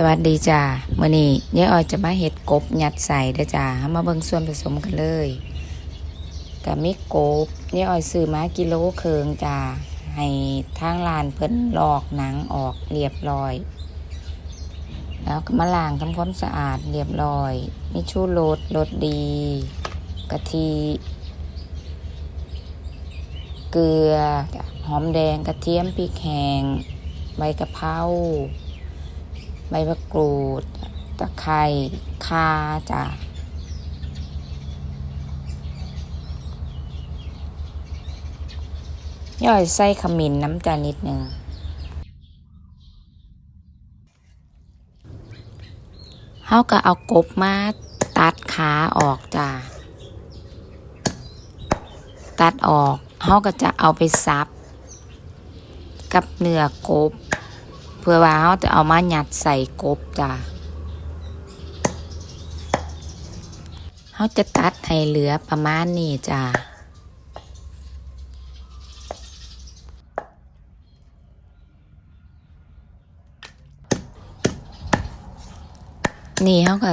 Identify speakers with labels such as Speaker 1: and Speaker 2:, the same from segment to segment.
Speaker 1: สวัสดีจ้ามื่อนี้ยายออยจะมาเห็ดกบยัดใส่เด้อจ้าเอามาเบิ่งส่วนผสมกันเลยกับมิกบยายออยซื้อมากิโลเคืองจ้าให้ทางร้านเพิ่นลอกหนังออกเรียบร้อย แล้วก็มาล้างทำความสะอาดเรียบร้อยมีชูรสรสดี กะทิเกลือหอมแดงกระเทียมพริกแห้งใบกะเพรา ใบมะกรูด ตะไคร้ข่าจ้ะย่อยใส่ขมิ้นน้ำจานิดหนึ่งเฮาก็เอากบมาตัดขาออกจ้ะ ตัดออกเฮาก็จะเอาไปซับ กับเนื้อกบ เพื่อว่าเขาจะเอามาหยัดใส่กบจ้ะเขาจะตัดให้เหลือประมาณนี้จ้ะนี่เขาก็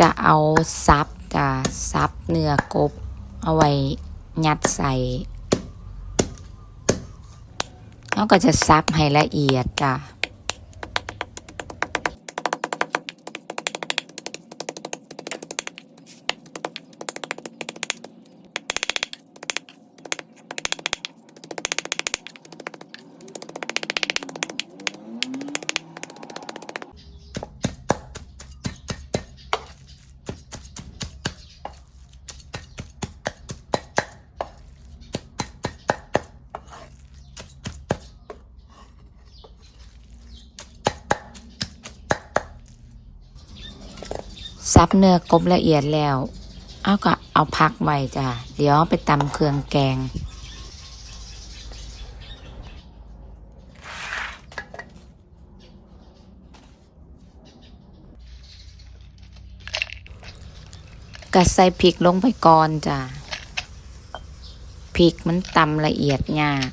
Speaker 1: จะเอาซับจ้ะซับเนื้อกบ เอาไว้ยัดใส่เขาก็จะซับให้ละเอียดจ้ะ ซับเนื้อกบละเอียดแล้ว เอาก็เอาพักไว้จ้ะ เดี๋ยวไปตำเครื่องแกงก็ใส่พริกลงไปก่อนจ้ะ พริกมันตำละเอียดยาก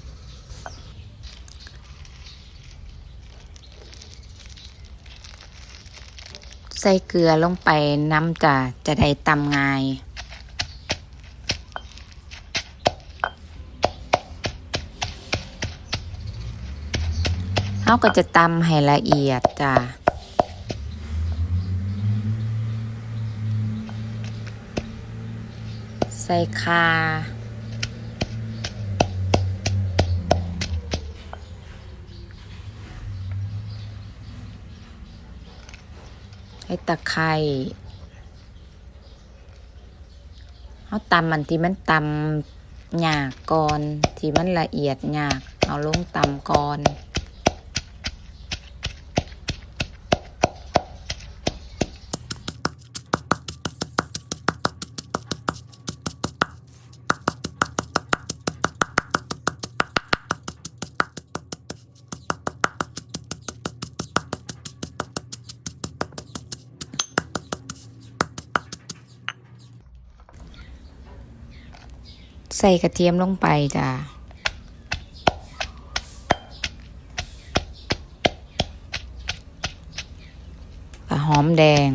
Speaker 1: ใส่เกลือลงไปน้ำจะจะได้ตำง่าย เขาก็จะตำให้ละเอียดจ้ะใส่คา ให้ตะไคร้เอาตำมันที่มันตำหยากก่อน ที่มันละเอียดหยาก เอาลงตำก่อน ส่กระเทียมลงไปจ้ะกับหอมแดง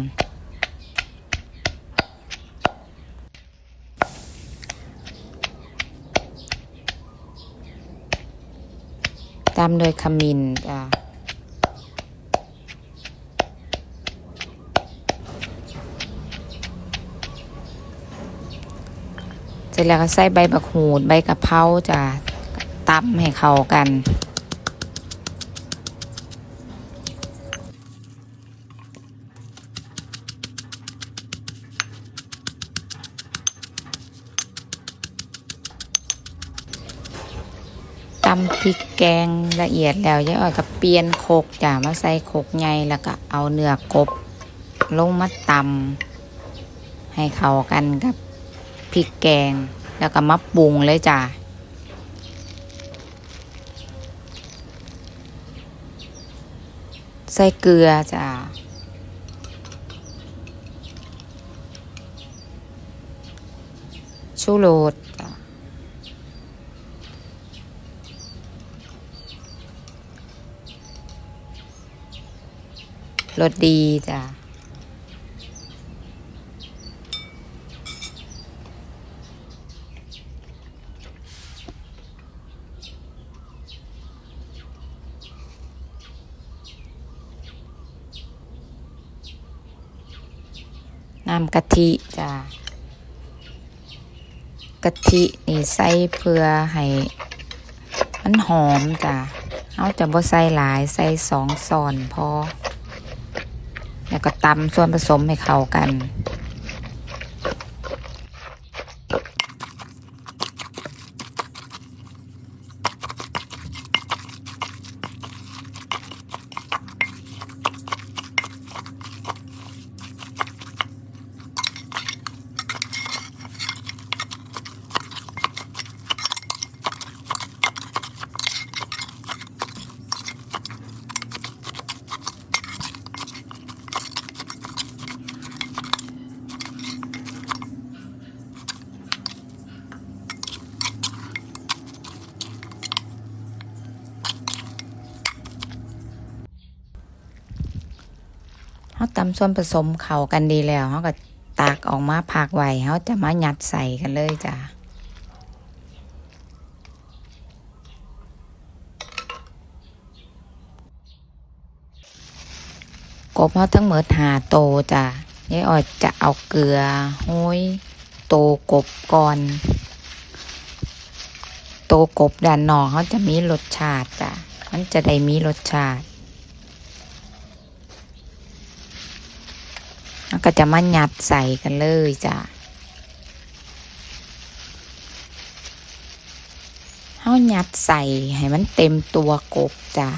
Speaker 1: ตามโดยขมิ้นจ้ะ ร็จแล้วก็ใส่ใบบักหูดใบกะเพราจะตำให้เข้ากันตำพริกแกงละเอียดแล้วยายอ้อยก็เปลี่ยนโคกจ้ะมาใส่โคกใหญ่แล้วก็เอาเนื้อกบ ลงมาตำให้เข้ากันกับ พริกแกง แล้วก็มาปรุงเลยจ้ะใส่เกลือจ้ะชูโรสรสดีจ้ะ น้ำกะทิจ้ะกะทินี่ใส่เพื่อให้มันหอมจ้ะเอาจะบ่ใส่หลายใส่สองซอนพอ แล้วก็ตำส่วนผสมให้เข้ากัน ตำส่วนผสมเข้ากันดีแล้วเขาก็ตักออกมาพักไว้เขาจะมายัดใส่กันเลยจ้ะกบเขาทั้งหมดหาโตจ้ะยายออดจะเอาเกลือห้อยโตกบก่อน โตกบด้านนอกเขาจะมีรสชาติจ้ะมันจะได้มีรสชาติ ก็จะมาหยัดใส่กันเลยจ้ะเขาหยัดใส่ให้มันเต็มตัวกบจ้ะ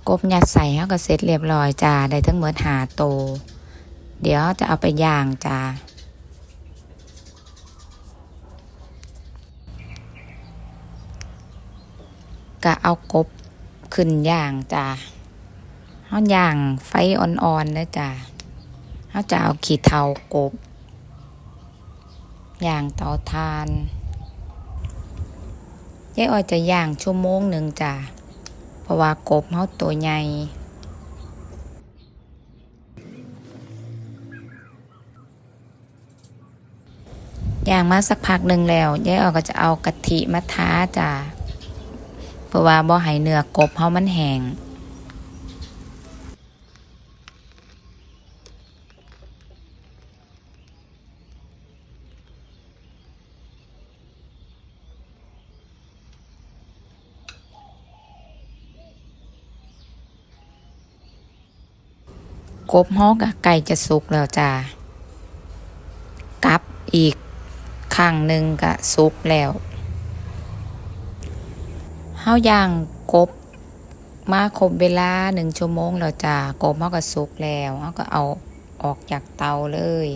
Speaker 1: ก บยัดใส่เขาก็เสร็จเรียบร้อยจ้าได้ทั้งหมดหาโต เดี๋ยวจะเอาไปย่างจ้าก็เอากบขึ้นย่างจ้าเขาย่างไฟอ่อนๆนะจ้าเขาจะเอาขีดเทากบย่างเตาทานยายอ้อยจะย่างชั่วโมงหนึ่งจ้า เพราะว่ากบเขาตัวใหญ่ย่างมาสักพักหนึ่งแล้วยายออกก็จะเอากะทิมาท้าจ้าเพราะว่าบ่ให้เนื้อกบเขามันแห้ง กบเขากไก่จะสุกแล้วจ้ากับอีกข้างหนึ่งกะสุกแล้วเฮาย่างกบมาครบเวลาหนึ่งชั่วโมงแล้วจ้ากบเขาก็สุกแล้วเขาก็เอาออกจากเตาเลย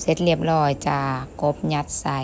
Speaker 1: เสร็จเรียบร้อยจ้ากบยัดใส่